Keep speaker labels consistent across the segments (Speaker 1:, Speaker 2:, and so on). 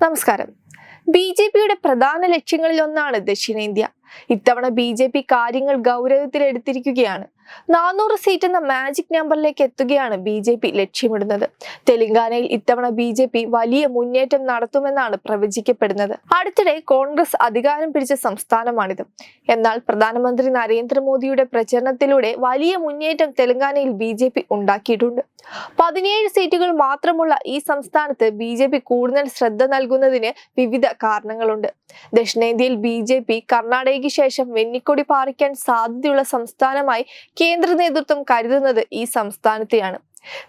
Speaker 1: നമസ്കാരം. B J പിയുടെ പ്രധാന ലക്ഷ്യങ്ങളിൽ ഒന്നാണ് ദക്ഷിണേന്ത്യ. ഇത്തവണ ബി ജെ പി കാര്യങ്ങൾ ഗൗരവത്തിലെടുത്തിരിക്കുകയാണ് നാനൂറ് സീറ്റ് എന്ന മാജിക് നമ്പറിലേക്ക് എത്തുകയാണ് ബി ജെ പി ലക്ഷ്യമിടുന്നത്. തെലങ്കാനയിൽ ഇത്തവണ ബി ജെ പി വലിയ മുന്നേറ്റം നടത്തുമെന്നാണ് പ്രവചിക്കപ്പെടുന്നത്. അടുത്തിടെ കോൺഗ്രസ് അധികാരം പിടിച്ച സംസ്ഥാനമാണിത്. എന്നാൽ പ്രധാനമന്ത്രി നരേന്ദ്രമോദിയുടെ പ്രചരണത്തിലൂടെ വലിയ മുന്നേറ്റം തെലങ്കാനയിൽ ബി ജെ പി ഉണ്ടാക്കിയിട്ടുണ്ട്. പതിനേഴ് സീറ്റുകൾ മാത്രമുള്ള ഈ സംസ്ഥാനത്ത് ബി ജെ പി കൂടുതൽ ശ്രദ്ധ നൽകുന്നതിന് വിവിധ കാരണങ്ങളുണ്ട്. ദക്ഷിണേന്ത്യയിൽ ബി ജെ പി കർണാടകയ്ക്ക് ശേഷം വെന്നിക്കൊടി പാറിക്കാൻ സാധ്യതയുള്ള സംസ്ഥാനമായി കേന്ദ്ര നേതൃത്വം കരുതുന്നത് ഈ സംസ്ഥാനത്തെയാണ്.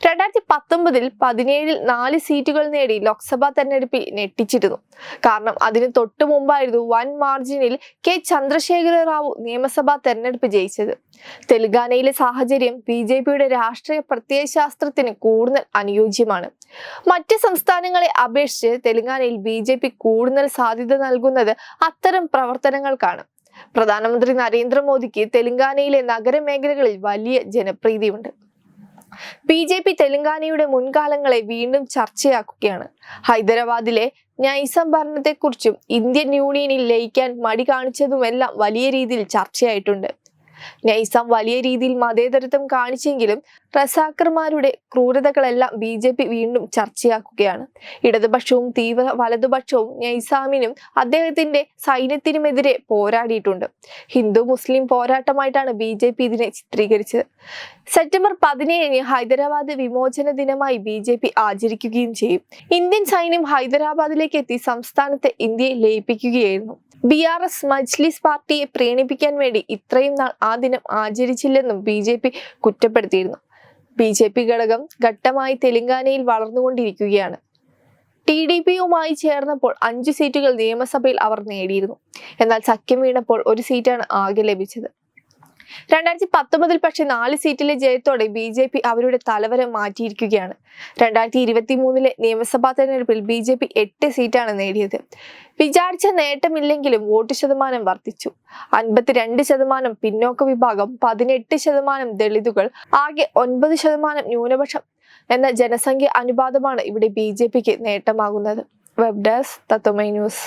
Speaker 1: രണ്ടായിരത്തി പത്തൊമ്പതിൽ പതിനേഴിൽ നാല് സീറ്റുകൾ നേടി ലോക്സഭാ തെരഞ്ഞെടുപ്പിൽ ഞെട്ടിച്ചിരുന്നു. കാരണം അതിന് തൊട്ടു മുമ്പായിരുന്നു വൻ മാർജിനിൽ കെ ചന്ദ്രശേഖര റാവു നിയമസഭാ തെരഞ്ഞെടുപ്പ് ജയിച്ചത്. തെലങ്കാനയിലെ സാഹചര്യം ബി ജെ പിയുടെ രാഷ്ട്രീയ പ്രത്യയശാസ്ത്രത്തിന് കൂടുതൽ അനുയോജ്യമാണ്. മറ്റ് സംസ്ഥാനങ്ങളെ അപേക്ഷിച്ച് തെലങ്കാനയിൽ ബി ജെ പി കൂടുതൽ സാധ്യത നൽകുന്നത് അത്തരം പ്രവർത്തനങ്ങൾക്കാണ്. പ്രധാനമന്ത്രി നരേന്ദ്രമോദിക്ക് തെലങ്കാനയിലെ നഗരമേഖലകളിൽ വലിയ ജനപ്രീതിയുണ്ട്. ബി ജെ പി തെലങ്കാനയുടെ മുൻകാലങ്ങളെ വീണ്ടും ചർച്ചയാക്കുകയാണ്. ഹൈദരാബാദിലെ നൈസം ഭരണത്തെക്കുറിച്ചും ഇന്ത്യൻ യൂണിയനിൽ ലയിക്കാൻ മടി കാണിച്ചതുമെല്ലാം വലിയ രീതിയിൽ ചർച്ചയായിട്ടുണ്ട്. നൈസം വലിയ രീതിയിൽ മതേതരത്വം കാണിച്ചെങ്കിലും റസാക്കർമാരുടെ ക്രൂരതകളെല്ലാം ബി ജെ പി വീണ്ടും ചർച്ചയാക്കുകയാണ്. ഇടതുപക്ഷവും തീവ്ര വലതുപക്ഷവും നൈസാമിനും അദ്ദേഹത്തിന്റെ സൈന്യത്തിനുമെതിരെ പോരാടിയിട്ടുണ്ട്. ഹിന്ദു മുസ്ലിം പോരാട്ടമായിട്ടാണ് ബി ജെ പി ഇതിനെ ചിത്രീകരിച്ചത്. സെപ്റ്റംബർ പതിനേഴിന് ഹൈദരാബാദ് വിമോചന ദിനമായി ബി ജെ പി ആചരിക്കുകയും ചെയ്യും. ഇന്ത്യൻ സൈന്യം ഹൈദരാബാദിലേക്ക് എത്തി സംസ്ഥാനത്തെ ഇന്ത്യയെ ലയിപ്പിക്കുകയായിരുന്നു. ബി ആർ എസ് മജ്ലിസ് പാർട്ടിയെ പ്രീണിപ്പിക്കാൻ വേണ്ടി ഇത്രയും നാൾ ആ ദിനം ആചരിച്ചില്ലെന്നും ബി ജെ പി കുറ്റപ്പെടുത്തിയിരുന്നു. ബി ജെ പി ഘടകം ഘട്ടമായി തെലങ്കാനയിൽ വളർന്നുകൊണ്ടിരിക്കുകയാണ്. ടി ഡി പിയുമായി ചേർന്നപ്പോൾ അഞ്ചു സീറ്റുകൾ നിയമസഭയിൽ അവർ നേടിയിരുന്നു. എന്നാൽ സഖ്യം വീണപ്പോൾ ഒരു സീറ്റാണ് ആകെ ലഭിച്ചത്. രണ്ടായിരത്തി പത്തൊമ്പതിൽ പക്ഷെ നാല് സീറ്റിലെ ജയത്തോടെ ബി ജെ പി അവരുടെ തലവരെ മാറ്റിയിരിക്കുകയാണ്. രണ്ടായിരത്തി ഇരുപത്തി മൂന്നിലെ നിയമസഭാ തെരഞ്ഞെടുപ്പിൽ ബി ജെ പി എട്ട് സീറ്റാണ് നേടിയത്. വിചാരിച്ച നേട്ടമില്ലെങ്കിലും വോട്ട് ശതമാനം വർദ്ധിച്ചു. അൻപത്തിരണ്ട് ശതമാനം പിന്നോക്ക വിഭാഗം പതിനെട്ട് ശതമാനം ദളിതുകൾ ആകെ ഒൻപത് ശതമാനം ന്യൂനപക്ഷം എന്ന ജനസംഖ്യ അനുപാതമാണ് ഇവിടെ ബി ജെ പിക്ക് നേട്ടമാകുന്നത്. Web desk Tatwamayi news.